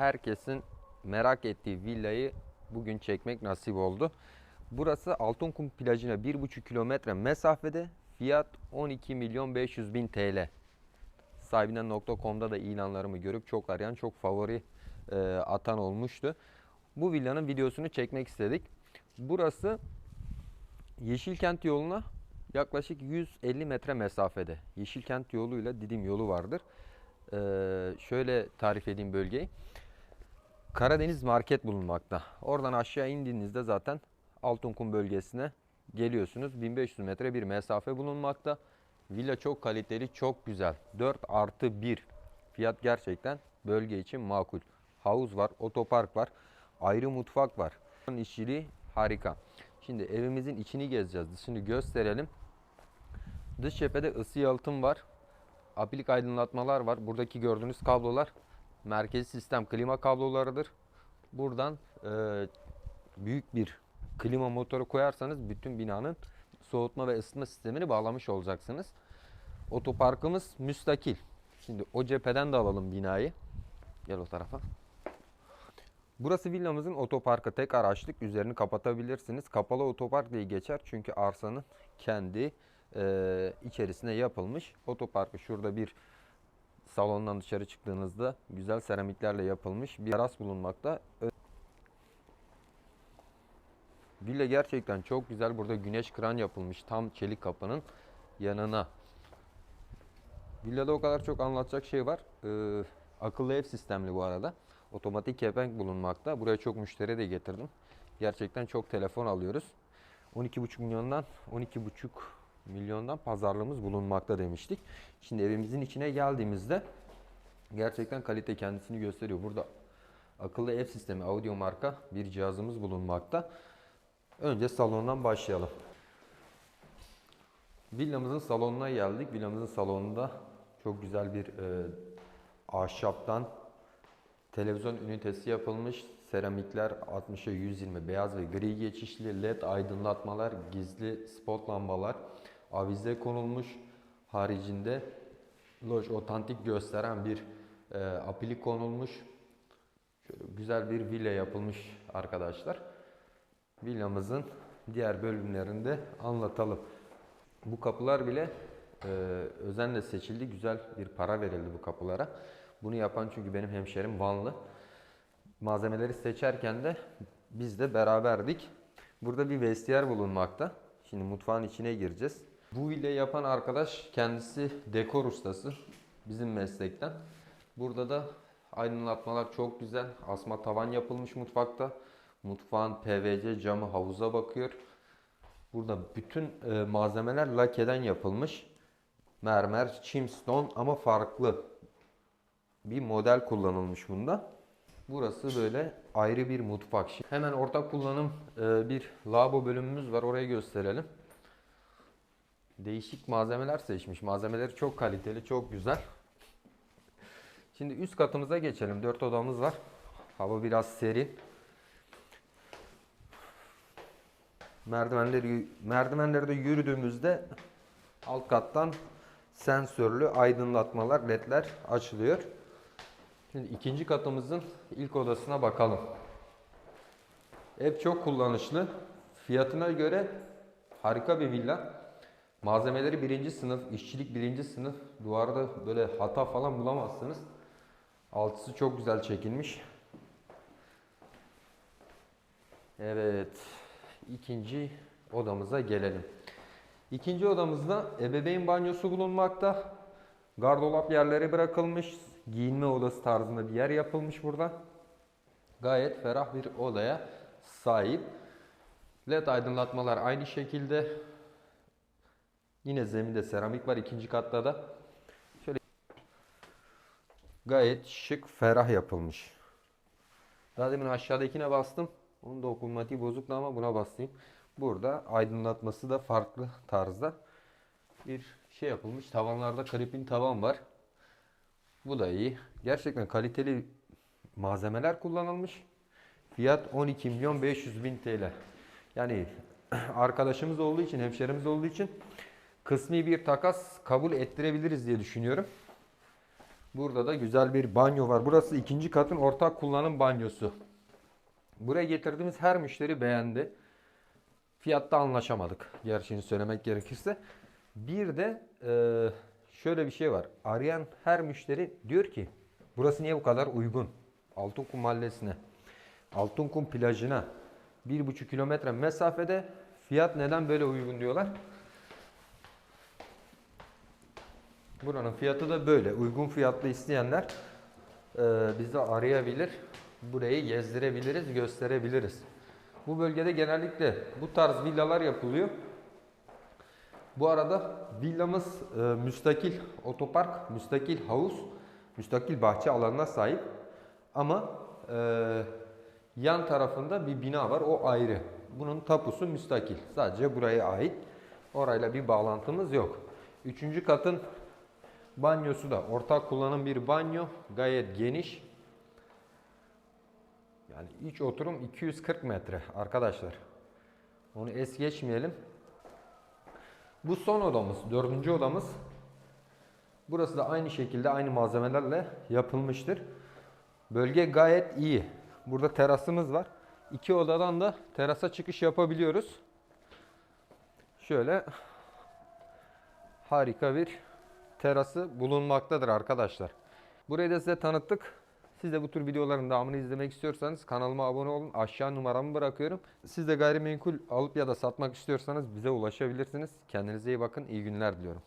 herkesin merak ettiği villayı bugün çekmek nasip oldu. Burası Altınkum plajına 1,5 kilometre mesafede. Fiyat 12 milyon 500 bin TL. Sahibinden.com'da da ilanlarımı görüp çok arayan, çok favori e, atan olmuştu. Bu villanın videosunu çekmek istedik. Burası Yeşilkent yoluna yaklaşık 150 metre mesafede. Yeşilkent yoluyla Didim yolu vardır. Ee, şöyle tarif edeyim bölgeyi. Karadeniz Market bulunmakta. Oradan aşağı indiğinizde zaten Altınkum bölgesine geliyorsunuz. 1500 metre bir mesafe bulunmakta. Villa çok kaliteli, çok güzel. 4 artı 1. Fiyat gerçekten bölge için makul. Havuz var, otopark var, ayrı mutfak var. İşçiliği harika. Şimdi evimizin içini gezeceğiz. Dışını gösterelim. Dış cephede ısı yalıtım var. Apilik aydınlatmalar var. Buradaki gördüğünüz kablolar merkezi sistem klima kablolarıdır. Buradan e, büyük bir klima motoru koyarsanız bütün binanın soğutma ve ısıtma sistemini bağlamış olacaksınız. Otoparkımız müstakil. Şimdi o cepheden de alalım binayı. Gel o tarafa. Burası villamızın otoparkı tek araçlık. Üzerini kapatabilirsiniz. Kapalı otopark diye geçer çünkü arsanın kendi e, içerisine yapılmış. Otoparkı şurada bir salondan dışarı çıktığınızda güzel seramiklerle yapılmış bir teras bulunmakta. Villa gerçekten çok güzel. Burada güneş kran yapılmış tam çelik kapının yanına. Villada o kadar çok anlatacak şey var. Ee, akıllı ev sistemli bu arada. Otomatik kepenk bulunmakta. Buraya çok müşteri de getirdim. Gerçekten çok telefon alıyoruz. 12,5 milyondan 12,5 milyondan pazarlığımız bulunmakta demiştik. Şimdi evimizin içine geldiğimizde gerçekten kalite kendisini gösteriyor. Burada akıllı ev sistemi audio marka bir cihazımız bulunmakta. Önce salondan başlayalım. Villamızın salonuna geldik. Villamızın salonunda çok güzel bir e, ahşaptan televizyon ünitesi yapılmış. Seramikler 60'a 120 beyaz ve gri geçişli led aydınlatmalar, gizli spot lambalar, avize konulmuş. Haricinde loj otantik gösteren bir e, apilik konulmuş. Şöyle güzel bir villa yapılmış arkadaşlar. Villamızın diğer bölümlerinde anlatalım. Bu kapılar bile e, özenle seçildi. Güzel bir para verildi bu kapılara. Bunu yapan çünkü benim hemşerim Vanlı. Malzemeleri seçerken de biz de beraberdik. Burada bir vestiyer bulunmakta. Şimdi mutfağın içine gireceğiz. Bu villayı yapan arkadaş kendisi dekor ustası. Bizim meslekten. Burada da aydınlatmalar çok güzel. Asma tavan yapılmış mutfakta. Mutfağın PVC camı havuza bakıyor. Burada bütün e, malzemeler lakeden yapılmış. Mermer, chimstone ama farklı bir model kullanılmış bunda. Burası böyle ayrı bir mutfak. Hemen ortak kullanım e, bir lavabo bölümümüz var. Orayı gösterelim. Değişik malzemeler seçmiş. Malzemeleri çok kaliteli, çok güzel. Şimdi üst katımıza geçelim. Dört odamız var. Hava biraz serin. Merdivenleri merdivenlerde yürüdüğümüzde alt kattan sensörlü aydınlatmalar, ledler açılıyor. Şimdi ikinci katımızın ilk odasına bakalım. Ev çok kullanışlı. Fiyatına göre harika bir villa. Malzemeleri birinci sınıf, işçilik birinci sınıf. Duvarda böyle hata falan bulamazsınız. Altısı çok güzel çekilmiş. Evet. ikinci odamıza gelelim. İkinci odamızda ebeveyn banyosu bulunmakta. Gardolap yerleri bırakılmış. Giyinme odası tarzında bir yer yapılmış burada. Gayet ferah bir odaya sahip. LED aydınlatmalar aynı şekilde. Yine zeminde seramik var ikinci katta da. Şöyle gayet şık, ferah yapılmış. Daha demin aşağıdakine bastım. Onun dokunmatiği bozuktu ama buna basayım. Burada aydınlatması da farklı tarzda bir şey yapılmış. Tavanlarda kripin tavan var. Bu da iyi. Gerçekten kaliteli malzemeler kullanılmış. Fiyat 12 milyon 500 bin TL. Yani arkadaşımız olduğu için, hemşerimiz olduğu için kısmi bir takas kabul ettirebiliriz diye düşünüyorum. Burada da güzel bir banyo var. Burası ikinci katın ortak kullanım banyosu. Buraya getirdiğimiz her müşteri beğendi. Fiyatta anlaşamadık. Gerçeğini söylemek gerekirse. Bir de eee, şöyle bir şey var. Arayan her müşteri diyor ki burası niye bu kadar uygun? Altınkum Mahallesi'ne, Altınkum plajına bir buçuk kilometre mesafede fiyat neden böyle uygun diyorlar. Buranın fiyatı da böyle. Uygun fiyatlı isteyenler eee bizi arayabilir. Burayı gezdirebiliriz, gösterebiliriz. Bu bölgede genellikle bu tarz villalar yapılıyor. Bu arada villamız e, müstakil otopark, müstakil havuz, müstakil bahçe alanına sahip. Ama e, yan tarafında bir bina var, o ayrı. Bunun tapusu müstakil. Sadece buraya ait. Orayla bir bağlantımız yok. Üçüncü katın banyosu da ortak kullanım bir banyo. Gayet geniş. Yani iç oturum 240 metre arkadaşlar. Onu es geçmeyelim. Bu son odamız, dördüncü odamız. Burası da aynı şekilde aynı malzemelerle yapılmıştır. Bölge gayet iyi. Burada terasımız var. İki odadan da terasa çıkış yapabiliyoruz. Şöyle harika bir terası bulunmaktadır arkadaşlar. Burayı da size tanıttık. Siz de bu tür videoların devamını izlemek istiyorsanız kanalıma abone olun. Aşağı numaramı bırakıyorum. Siz de gayrimenkul alıp ya da satmak istiyorsanız bize ulaşabilirsiniz. Kendinize iyi bakın. İyi günler diliyorum.